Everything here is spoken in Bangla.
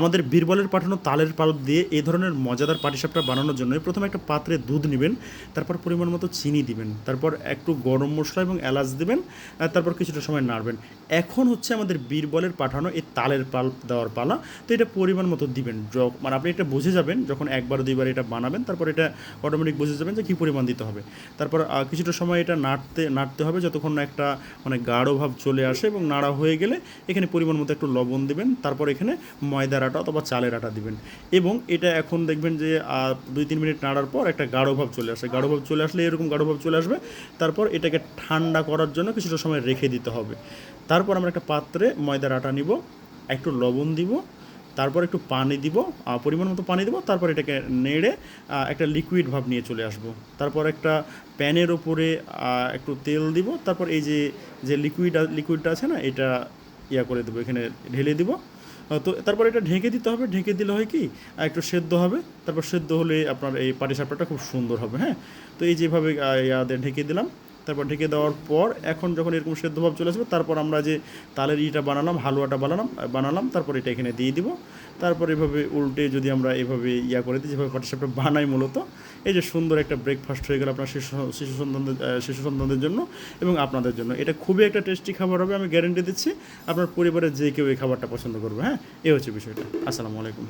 আমাদের বীরবলের পাঠানো তালের পাল্প দিয়ে এই ধরনের মজাদার পাটিসাপটা বানানোর জন্য প্রথমে একটা পাত্রে দুধ নেবেন, তারপর পরিমাণ মতো চিনি দিবেন, তারপর একটু গরম মশলা এবং এলাচ দিবেন তারপর কিছুটা সময় নাড়বেন। এখন হচ্ছে আমাদের বীরবলের পাঠানো এই তালের পাল্প দেওয়ার পালা, তো এটা পরিমাণ মতো দিবেন। মানে আপনি এটা বুঝে যাবেন, যখন একবার দুইবার এটা বানাবেন, তারপর এটা অটোমেটিক বুঝে যাবেন যে কী পরিমাণ দিতে হবে। তারপর কিছুটা সময় এটা নাড়তে নাড়তে হবে যতক্ষণ না একটা মানে গাঢ় ভাব চলে আসে এবং নাড়া হয়ে গেলে এখানে পরিমাণ মতো একটু লবণ দিবেন, তারপর এখানে ময়দার আটা অথবা চালের আটা দিবেন। এবং এটা এখন দেখবেন যে দুই তিন মিনিট নাড়ার পর একটা গাঢ় ভাব চলে আসে। গাঢ় ভাব চলে আসলে এরকম গাঢ় ভাব চলে আসবে। তারপর এটাকে ঠান্ডা করার জন্য কিছুটা সময় রেখে দিতে হবে। তারপর আমরা একটা পাত্রে ময়দার আটা নিব, একটু লবণ দিব, তারপর একটু পানি দিব পরিমাণ মতো পানি দিব, তারপর এটাকে নেড়ে একটা লিকুইড ভাব নিয়ে চলে আসব। তারপর একটা প্যানের ওপরে একটু তেল দিব, তারপর এই যে যে লিকুইড লিকুইডটা আছে না, এটা ইয়া করে দেবো, এখানে ঢেলে দিব। তো তারপর এটা ঢেকে দিতে হবে। ঢেকে দিলে হয় কি আর একটু সেদ্ধ হবে। তারপর সেদ্ধ হলে আপনার এই পাটিসাপটাটা খুব সুন্দর হবে হ্যাঁ? তো এই যেভাবে ইয়াদের ঢেকে দিলাম। তারপর ঢেকে দেওয়ার পর এখন যখন এরকম সেদ্ধ ভাব চলে আসবে, তারপর আমরা যে তালের ইটা বানালাম, হালুয়াটা বানালাম বানালাম, তারপর এটা এখানে দিয়ে দিব। তারপর এভাবে উল্টে যদি আমরা এভাবে ইয়া করে দিই, যেভাবে পাটিসাপটা বানাই মূলত, এই যে সুন্দর একটা ব্রেকফাস্ট হয়ে গেল আপনার শিশু শিশু সন্তানদের শিশু সন্তানদের জন্য এবং আপনাদের জন্য। এটা খুবই একটা টেস্টি খাবার হবে, আমি গ্যারেন্টি দিচ্ছি। আপনার পরিবারের যে কেউ এই খাবারটা পছন্দ করবে হ্যাঁ? এই হচ্ছে বিষয়টা। আসসালামু আলাইকুম।